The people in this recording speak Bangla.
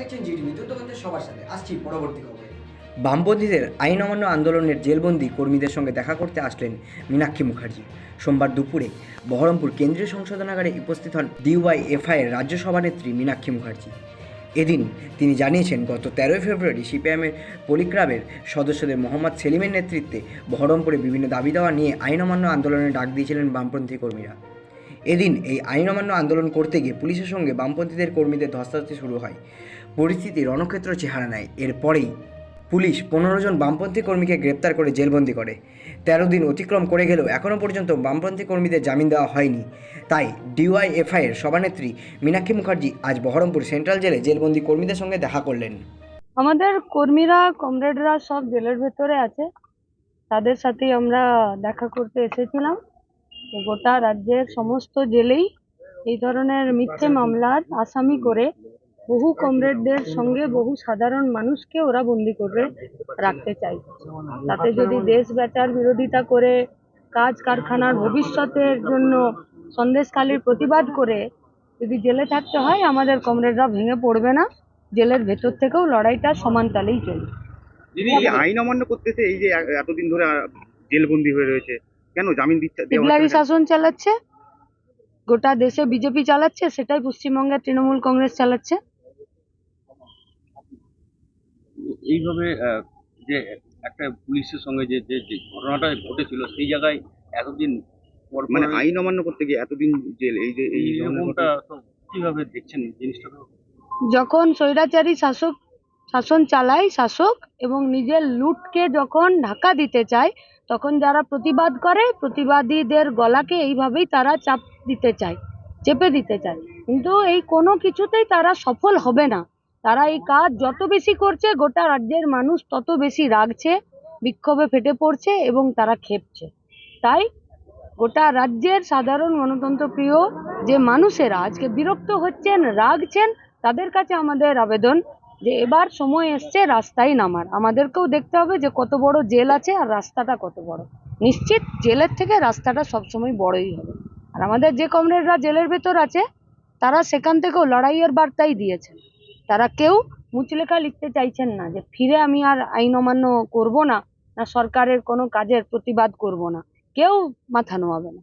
দেখছেন জিটিভি দ্রুত করতে সবার সাথে। আসছি পরবর্তী খবরে। বামপন্থীদের আইন অমান্য আন্দোলনের জেলবন্দি কর্মীদের সঙ্গে দেখা করতে আসলেন মীনাক্ষী মুখার্জি। সোমবার দুপুরে বহরমপুর কেন্দ্রীয় সংশোধনাগারে উপস্থিত হন ডিওয়াইএফআই এর রাজ্য সভানেত্রী মীনাক্ষী মুখার্জি। এদিন তিনি জানিয়েছেন, গত তেরোই ফেব্রুয়ারি সিপিএমের পলিক্রাবের সদস্যদের মোহাম্মদ সেলিমের নেতৃত্বে বহরমপুরে বিভিন্ন দাবি দেওয়া নিয়ে আইন অমান্য আন্দোলনের ডাক দিয়েছিলেন বামপন্থী কর্মীরা। এদিন এই আইন অমান্য আন্দোলন করতে গিয়ে পুলিশের সঙ্গে বামপন্থীদের কর্মীদের ধস্তাধস্তি শুরু হয়। পরিস্থিতি রণক্ষেত্র চেহারা নেয়। এরপরেই পুলিশ পনেরো জন বামপন্থী কর্মীকে গ্রেপ্তার করে জেলবন্দি করে। তেরো দিন অতিক্রম করে গেলেও এখনও পর্যন্ত বামপন্থী কর্মীদের জামিন দেওয়া হয়নি। তাই ডিওয়াইএফআই এর সভানেত্রী মীনাক্ষী মুখার্জি আজ বহরমপুর সেন্ট্রাল জেলে জেলবন্দি কর্মীদের সঙ্গে দেখা করলেন। আমাদের কর্মীরা, কমরেডরা সব জেলের ভেতরে আছে। তাদের সাথেই আমরা দেখা করতে এসেছিলাম। গোটা রাজ্যের সমস্ত জেলেই এই ধরনের মিথ্যে মামলার আসামি করে বহু কমরেডদের সঙ্গে বহু সাধারণ মানুষকে ওরা বন্দি করে রাখতে চাই তাতে যদি দেশ বেচার বিরোধিতা করে, কাজ কারখানার ভবিষ্যতের জন্য সন্দেশখালির প্রতিবাদ করে যদি জেলে থাকতে হয়, আমাদের কমরেডরা ভেঙে পড়বে না। জেলের ভেতর থেকেও লড়াইটা সমান তালেই চলবে। আইন অমান্য করতেছে, এই যে এতদিন ধরে জেলবন্দি হয়ে রয়েছে। কেন জামিন দিচ্ছে না? শাসন চালাচ্ছে? গোটা দেশে বিজেপি চালাচ্ছে সেটাই পশ্চিমবঙ্গের তৃণমূল কংগ্রেস চালাচ্ছে? এইভাবে যে একটা পুলিশের সঙ্গে যে যে ঘটনাটা ঘটেছিল সেই জায়গায় এতদিন মানে আইন অমান্য করতে গিয়ে এতদিন জেল এই যে এই কীভাবে দেখছেন জিনিসটা যখন স্বৈরাচারী শাসক শাসন চালায় শাসক এবং নিজের লুটকে যখন ঢাকা দিতে চায় তখন যারা প্রতিবাদ করে, প্রতিবাদীদের গলাকে এইভাবেই তারা চাপ দিতে চায়, চেপে দিতে চায়। কিন্তু এই কোনো কিছুতেই তারা সফল হবে না। তারা এই কাজ যত বেশি করছে, গোটা রাজ্যের মানুষ তত বেশি রাগছে, বিক্ষোভে ফেটে পড়ছে এবং তারা খেপছে। তাই গোটা রাজ্যের সাধারণ গণতন্ত্র প্রিয় যে মানুষেরা আজকে বিরক্ত হচ্ছেন, রাগছেন, তাদের কাছে আমাদের আবেদন যে এবার সময় এসছে রাস্তায় নামার। আমাদেরকেও দেখতে হবে যে কত বড় জেল আছে আর রাস্তাটা কত বড়। নিশ্চিত জেলের থেকে রাস্তাটা সবসময় বড়ই হবে। আর আমাদের যে কমরেডরা জেলের ভেতর আছে, তারা সেখান থেকেও লড়াইয়ের বার্তাই দিয়েছেন। তারা কেউ মুচলেখা লিখতে চাইছেন না যে ফিরে আমি আর আইন অমান্য করব না না সরকারের কোনো কাজের প্রতিবাদ করব না। কেউ মাথা নোয়াবে না।